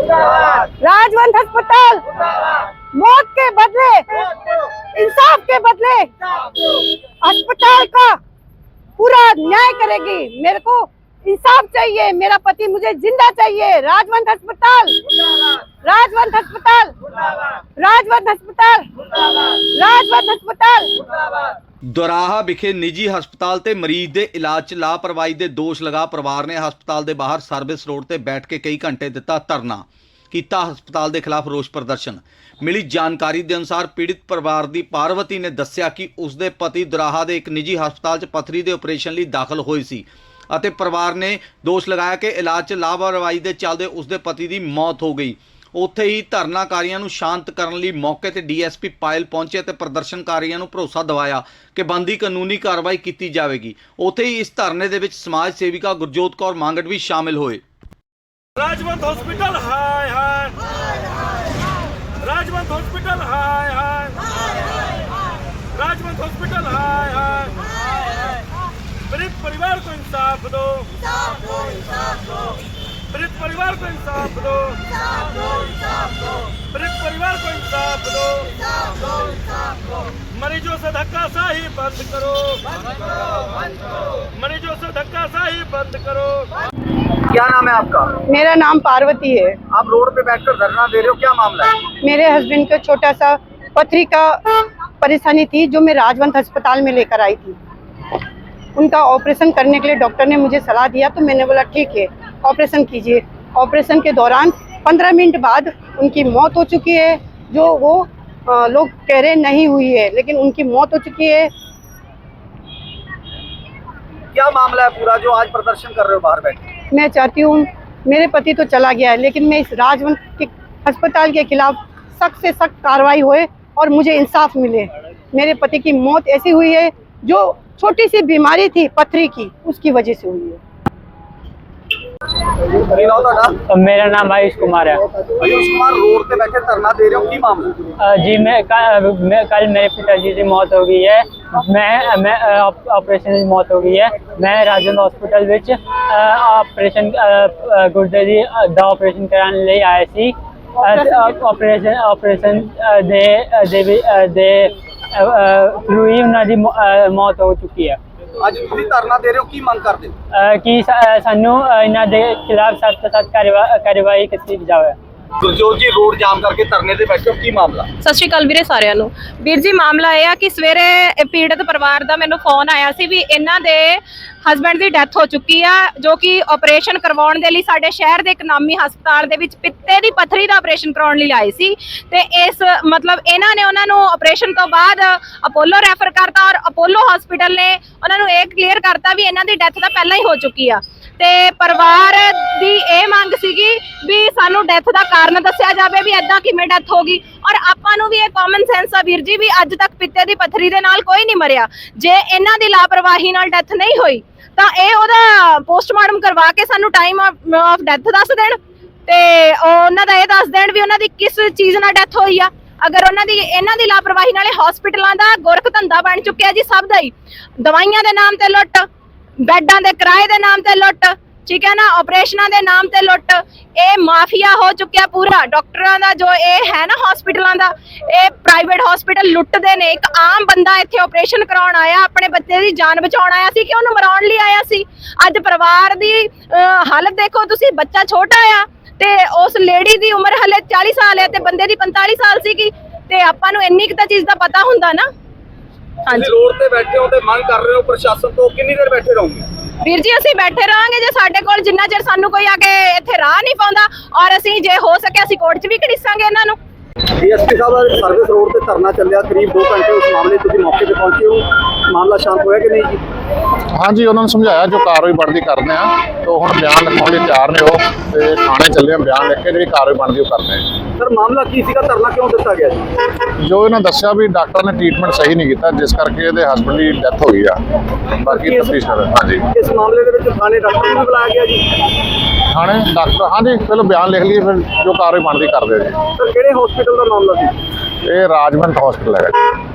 राजवंत अस्पताल। मौत के बदले इंसाफ के बदले अस्पताल का पूरा न्याय करेगी। मेरे को इंसाफ चाहिए मेरा पति मुझे ज़िंदा चाहिए। राजवंत अस्पताल। राजवंत अस्पताल। राजवंत अस्पताल। राजवंत अस्पताल। ਦੁਰਾਹਾ ਵਿਖੇ ਨਿੱਜੀ ਹਸਪਤਾਲ ਤੇ ਮਰੀਜ਼ ਦੇ ਇਲਾਜ 'ਚ ਲਾਪਰਵਾਹੀ ਦੇ ਦੋਸ਼ ਲਗਾ ਪਰਿਵਾਰ ਨੇ ਹਸਪਤਾਲ ਦੇ ਬਾਹਰ ਸਰਵਿਸ ਰੋਡ ਤੇ ਬੈਠ ਕੇ ਕਈ ਘੰਟੇ ਦਿੱਤਾ ਧਰਨਾ, ਕੀਤਾ ਹਸਪਤਾਲ ਦੇ ਖਿਲਾਫ ਰੋਸ ਪ੍ਰਦਰਸ਼ਨ। ਮਿਲੀ ਜਾਣਕਾਰੀ ਦੇ ਅਨੁਸਾਰ ਪੀੜਿਤ ਪਰਿਵਾਰ ਦੀ ਪਾਰਵਤੀ ਨੇ ਦੱਸਿਆ ਕਿ ਉਸ ਦੇ ਪਤੀ ਦੁਰਾਹਾ ਦੇ ਇੱਕ ਨਿੱਜੀ ਹਸਪਤਾਲ 'ਚ ਪਥਰੀ ਦੇ ਆਪਰੇਸ਼ਨ ਲਈ ਦਾਖਲ ਹੋਏ ਸੀ ਅਤੇ ਪਰਿਵਾਰ ਨੇ ਦੋਸ਼ ਲਗਾਇਆ ਕਿ ਇਲਾਜ 'ਚ ਲਾਪਰਵਾਹੀ ਦੇ ਚੱਲਦੇ ਉਸ ਦੇ ਪਤੀ ਦੀ ਮੌਤ ਹੋ ਗਈ। ਉੱਥੇ ਹੀ ਧਰਨਾਕਾਰੀਆਂ ਨੂੰ ਸ਼ਾਂਤ ਕਰਨ ਲਈ ਮੌਕੇ ਤੇ ਡੀਐਸਪੀ ਪਾਇਲ ਪਹੁੰਚੇ ਤੇ ਪ੍ਰਦਰਸ਼ਨਕਾਰੀਆਂ ਨੂੰ ਭਰੋਸਾ ਦਿਵਾਇਆ ਕਿ ਬੰਦੀ ਕਾਨੂੰਨੀ ਕਾਰਵਾਈ ਕੀਤੀ ਜਾਵੇਗੀ। ਉੱਥੇ ਹੀ ਇਸ ਧਰਨੇ ਦੇ ਵਿੱਚ ਸਮਾਜ ਸੇਵਿਕਾ ਗੁਰਜੋਤ ਕੌਰ ਮੰਗੜ ਵੀ ਸ਼ਾਮਿਲ ਹੋਏ। ਰਾਜਵੰਦ ਹਸਪੀਟਲ ਹਾਏ ਹਾਏ। ਰਾਜਵੰਦ ਹਸਪੀਟਲ ਹਾਏ ਹਾਏ। ਰਾਜਵੰਦ ਹਸਪੀਟਲ ਹਾਏ ਹਾਏ। ਪਰਿਵਾਰ ਨੂੰ ਇਨਸਾਫ ਦਿਓ। ਇਨਸਾਫ ਦਿਓ ਇਨਸਾਫ ਦਿਓ। परिवार को इंसाफ दो। पीड़ित परिवार को इंसाफ दो। मरीजों से धक्काशाही बंद करो। मरीजों से धक्काशाही बंद करो। क्या नाम है आपका? मेरा नाम पार्वती है। आप रोड पे बैठकर धरना दे रहे हो क्या मामला है? मेरे हस्बैंड को छोटा सा पथरी का परेशानी थी जो मैं राजवंत अस्पताल में लेकर आई थी। उनका ऑपरेशन करने के लिए डॉक्टर ने मुझे सलाह दिया तो मैंने बोला ठीक है ऑपरेशन कीजिए। ऑपरेशन के दौरान पंद्रह मिनट बाद उनकी मौत हो चुकी है जो वो लोग कह रहे नहीं हुई है लेकिन उनकी मौत हो चुकी है। क्या मामला है पूरा जो आज प्रदर्शन कर रहे हो बाहर बैठ? मैं चाहती हूँ मेरे पति तो चला गया है लेकिन मैं इस राजवंत के अस्पताल के खिलाफ सख्त से सख्त कार्रवाई होए और मुझे इंसाफ मिले। मेरे पति की मौत ऐसी हुई है जो छोटी सी बीमारी थी पथरी की उसकी वजह से हुई है। ਕੀ ਨਾਮ ਤੁਹਾਡਾ? ਮੇਰਾ ਨਾਮ ਆਯੁਸ਼ ਕੁਮਾਰ ਹੈ। ਆਯੁਸ਼ ਕੁਮਾਰ ਰੋਡ ਤੇ ਬੈਠੇ ਧਰਨਾ ਦੇ ਰਹੇ ਹੋ ਕੀ ਮਾਮਲਾ? ਜੀ ਮੈਂ ਕੱਲ ਮੇਰੇ ਪਿਤਾ ਜੀ ਦੀ ਮੌਤ ਹੋ ਗਈ ਹੈ। ਮੈਂ ਮੈਂ ਆਪਰੇਸ਼ਨ ਦੀ ਮੌਤ ਹੋ ਗਈ ਹੈ। ਮੈਂ ਰਾਜਨ ਹਸਪੀਟਲ ਵਿੱਚ ਆਪਰੇਸ਼ਨ ਗੁਰਦੇ ਦੀ ਦਾ ਆਪਰੇਸ਼ਨ ਕਰਾਉਣ ਲਈ ਆਇਆ ਸੀ। ਆਪਰੇਸ਼ਨ ਆਪਰੇਸ਼ਨ ਦੇ ਦੇ ਦੇ ਥਰੂ ਹੀ ਉਹਨਾਂ ਦੀ ਮੌਤ ਹੋ ਚੁੱਕੀ ਹੈ। ਅੱਜ ਤੁਸੀਂ ਧਰਨਾ ਦੇ ਰਹੇ ਹੋ, ਕੀ ਮੰਗ ਕਰਦੇ ਹੋ? ਕਿ ਸਾ- ਸਾਨੂੰ ਇਹਨਾਂ ਦੇ ਖਿਲਾਫ ਸਖਤ ਸਖਤ ਕਾਰਵਾ- ਕਾਰਵਾਈ ਕੀਤੀ ਜਾਵੇ। ਗੁਰਜੋਤ ਜੀ ਰੋਡ ਜਾਮ ਕਰਕੇ ਧਰਨੇ ਤੇ ਬੈਠੇ ਕੀ ਮਾਮਲਾ? ਸਤਿ ਸ਼੍ਰੀ ਅਕਾਲ ਵੀਰੇ ਸਾਰਿਆਂ ਨੂੰ। ਵੀਰ ਜੀ, ਮਾਮਲਾ ਇਹ ਆ ਕਿ ਸਵੇਰੇ ਪੀੜਤ ਪਰਿਵਾਰ ਦਾ ਮੈਨੂੰ ਫੋਨ ਆਇਆ ਸੀ ਵੀ ਇਹਨਾਂ ਦੇ ਹਸਬੰਡ ਦੀ ਡੈਥ ਹੋ ਚੁੱਕੀ ਆ, ਜੋ ਕਿ ਆਪਰੇਸ਼ਨ ਕਰਵਾਉਣ ਦੇ ਲਈ ਸਾਡੇ ਸ਼ਹਿਰ ਦੇ ਇੱਕ ਹਸਪਤਾਲ ਦੇ ਵਿੱਚ ਪਿੱਤੇ ਦੀ ਪੱਥਰੀ ਦਾ ਆਪਰੇਸ਼ਨ ਕਰਾਉਣ ਲਈ ਆਏ ਸੀ। ਤੇ ਇਸ ਮਤਲਬ ਇਹਨਾਂ ਨੇ ਉਹਨਾਂ ਨੂੰ ਆਪਰੇਸ਼ਨ ਤੋਂ ਬਾਅਦ ਅਪੋਲੋ ਰੈਫਰ ਕਰਤਾ ਔਰ ਅਪੋਲੋ ਹਸਪੀਟਲ ਨੇ ਉਹਨਾਂ ਨੂੰ ਇਹ ਕਲੀਅਰ ਕਰਤਾ ਵੀ ਇਹਨਾਂ ਦੀ ਡੈਥ ਤਾਂ ਪਹਿਲਾਂ ਹੀ ਹੋ ਚੁੱਕੀ ਆ। ਤੇ ਪਰਿਵਾਰ ਦੀ ਇਹ ਮੰਗ ਸੀਗੀ ਵੀ ਸਾਨੂੰ ਡੈਥ ਦਾ ਕਾਰਨ ਦੱਸਿਆ ਜਾਵੇ ਵੀ ਐਦਾਂ ਕਿਵੇਂ ਡੈਥ ਹੋ ਗਈ। ਔਰ ਆਪਾਂ ਨੂੰ ਵੀ ਇਹ ਕਾਮਨ ਸੈਂਸ ਆ ਵੀਰ ਜੀ ਵੀ ਅੱਜ ਤੱਕ ਪਿੱਤੇ ਦੀ ਪੱਥਰੀ ਦੇ ਨਾਲ ਕੋਈ ਨਹੀਂ ਮਰਿਆ। ਜੇ ਇਹਨਾਂ ਦੀ ਲਾਪਰਵਾਹੀ ਨਾਲ ਡੈਥ ਨਹੀਂ ਹੋਈ, ਤਾਂ ਇਹ ਉਹਦਾ ਪੋਸਟਮਾਰਟਮ ਕਰਵਾ ਕੇ ਸਾਨੂੰ ਟਾਈਮ ਆਫ ਡੈਥ ਦੱਸ ਦੇਣ ਤੇ ਉਹਨਾਂ ਦਾ ਇਹ ਦੱਸ ਦੇਣ ਵੀ ਉਹਨਾਂ ਦੀ ਕਿਸ ਚੀਜ਼ ਨਾਲ ਡੈਥ ਹੋਈ ਆ। ਅਗਰ ਉਹਨਾਂ ਦੀ, ਇਹਨਾਂ ਦੀ ਲਾਪਰਵਾਹੀ ਨਾਲੇ ਹਸਪੀਟਲਾਂ ਦਾ ਗੁਰਖ ਧੰਦਾ ਬਣ ਚੁੱਕਿਆ ਜੀ ਸਭ ਦਾ ਹੀ। ਦਵਾਈਆਂ ਦੇ ਨਾਮ ਤੇ ਲੁੱਟ ਬੈੱਡਾਂ ਦੇ ਕਿਰਾਏ ਦੇ ਨਾਮ ਤੇ ਲੁੱਟ, ਠੀਕ ਹੈ ਨਾ? ਆਪਰੇਸ਼ਨਾਂ ਦੇ ਨਾਮ ਤੇ ਲੁੱਟ। ਇਹ ਮਾਫੀਆ ਹੋ ਚੁੱਕਿਆ ਪੂਰਾ। ਡਾਕਟਰਾਂ ਦਾ ਜੋ ਇਹ ਹੈ ਨਾ ਹਸਪੀਟਲਾਂ ਦਾ, ਇਹ ਪ੍ਰਾਈਵੇਟ ਹਸਪੀਟਲ ਲੁੱਟਦੇ ਨੇ। ਇੱਕ ਆਮ ਬੰਦਾ ਇੱਥੇ ਆਪਰੇਸ਼ਨ ਕਰਾਉਣ ਆਇਆ, ਆਪਣੇ ਬੱਚੇ ਦੀ ਜਾਨ ਬਚਾਉਣ ਆਇਆ ਸੀ ਕਿ ਉਹਨੂੰ ਮਰਾਉਣ ਲਈ ਆਇਆ ਸੀ। ਅੱਜ ਪਰਿਵਾਰ ਦੀ ਹਾਲਤ ਦੇਖੋ ਤੁਸੀਂ, ਬੱਚਾ ਛੋਟਾ ਆ ਤੇ ਉਸ ਲੇਡੀ ਦੀ ਉਮਰ ਹਲੇ 40 ਸਾਲ ਹੈ ਤੇ ਬੰਦੇ ਦੀ 45 ਸਾਲ ਸੀਗੀ। ਤੇ ਆਪਾਂ ਨੂੰ ਇੰਨੀ ਕੁ ਤਾਂ ਚੀਜ਼ ਦਾ ਪਤਾ ਹੁੰਦਾ ਨਾ। ਹਾਂਜੀ। ਰੋਡ ਤੇ ਬੈਠੇ ਹੋ ਤੇ ਮੰਗ ਕਰ ਰਹੇ ਹੋ ਪ੍ਰਸ਼ਾਸਨ ਤੋਂ ਕਿੰਨੀ ਦੇਰ ਬੈਠੇ ਰਹੋਗੇ? ਵੀਰ ਜੀ ਅਸੀਂ ਬੈਠੇ ਰਹਾਂਗੇ ਜੇ ਸਾਡੇ ਕੋਲ ਜਿੰਨਾ ਚਿਰ ਸਾਨੂੰ ਕੋਈ ਆ ਕੇ ਇੱਥੇ ਰਾਹ ਨਹੀਂ ਪਾਉਂਦਾ ਔਰ ਅਸੀਂ ਜੇ ਹੋ ਸਕੇ ਅਸੀਂ ਕੋਰਟ 'ਚ ਵੀ ਘੜੀਸਾਂਗੇ ਇਹਨਾਂ ਨੂੰ। ਡੀਐਸਪੀ ਸਾਹਿਬ ਦਾ ਸਰਵਿਸ ਰੋਡ ਤੇ ਧਰਨਾ ਚੱਲਿਆ ਕਰੀਬ 2 ਘੰਟੇ ਉਸ ਮਾਮਲੇ ਤੁਸੀਂ ਮੌਕੇ ਤੇ ਪਹੁੰਚੇ ਹੋ। ਮਾਮਲਾ ਸ਼ਾਂਤ ਹੋਇਆ ਕਿ ਨਹੀਂ ਜੀ? ਹਾਂਜੀ ਉਹਨਾਂ ਨੂੰ ਸਮਝਾਇਆ ਜੋ ਕਾਰਵਾਈ ਬਣਦੀ ਕਰਦੇ ਆ ਤੋਂ ਹੁਣ ਬਿਆਨ ਲਿਖਾਉਣ ਲਈ ਤਿਆਰ ਨੇ ਉਹ ਤੇ ਥਾਣੇ ਚੱਲੇ ਆ ਬਿਆਨ ਲਿਖ ਕੇ ਜਿਹੜੀ ਕਾਰਵਾਈ ਬਣਦੀ ਉਹ ਕਰਦੇ ਆ ਸਰ ਮਾਮਲਾ ਕੀ ਸੀਗਾ? ਧਰਨਾ ਕਿਉਂ ਦਿੱਤਾ ਗਿਆ ਜੀ? ਜੋ ਇਹਨਾਂ ਦੱਸਿਆ ਵੀ ਡਾਕਟਰ ਨੇ ਟ੍ਰੀਟਮੈਂਟ ਸਹੀ ਨਹੀਂ ਕੀਤਾ ਜਿਸ ਕਰਕੇ ਇਹਦੇ ਹਸਬੰਡ ਦੀ ਡੈਥ ਹੋ ਗਈ ਆ। ਬਾਕੀ ਤਫਤੀਸ਼ ਕਰ ਹਾਂਜੀ। ਇਸ ਮਾਮਲੇ ਦੇ ਵਿੱਚ ਥਾਣੇ ਡਾਕਟਰ ਨੂੰ ਬੁਲਾਇਆ ਗਿਆ ਜੀ? ਥਾਣੇ ਡਾਕਟਰ ਹਾਂਜੀ ਪਹਿਲਾਂ ਬਿਆਨ ਲਿਖ ਲਈਏ ਫਿਰ ਜੋ ਕਾਰਵਾਈ ਬਣਦੀ ਕਰਦੇ ਜੀ। ਸਰ ਕਿਹੜੇ ਹਸਪੀਟਲ ਦਾ ਮਾਮਲਾ ਸੀ? ਇਹ ਰਾਜਵੰਤ ਹਸਪੀਟਲ ਹੈਗਾ ਜੀ।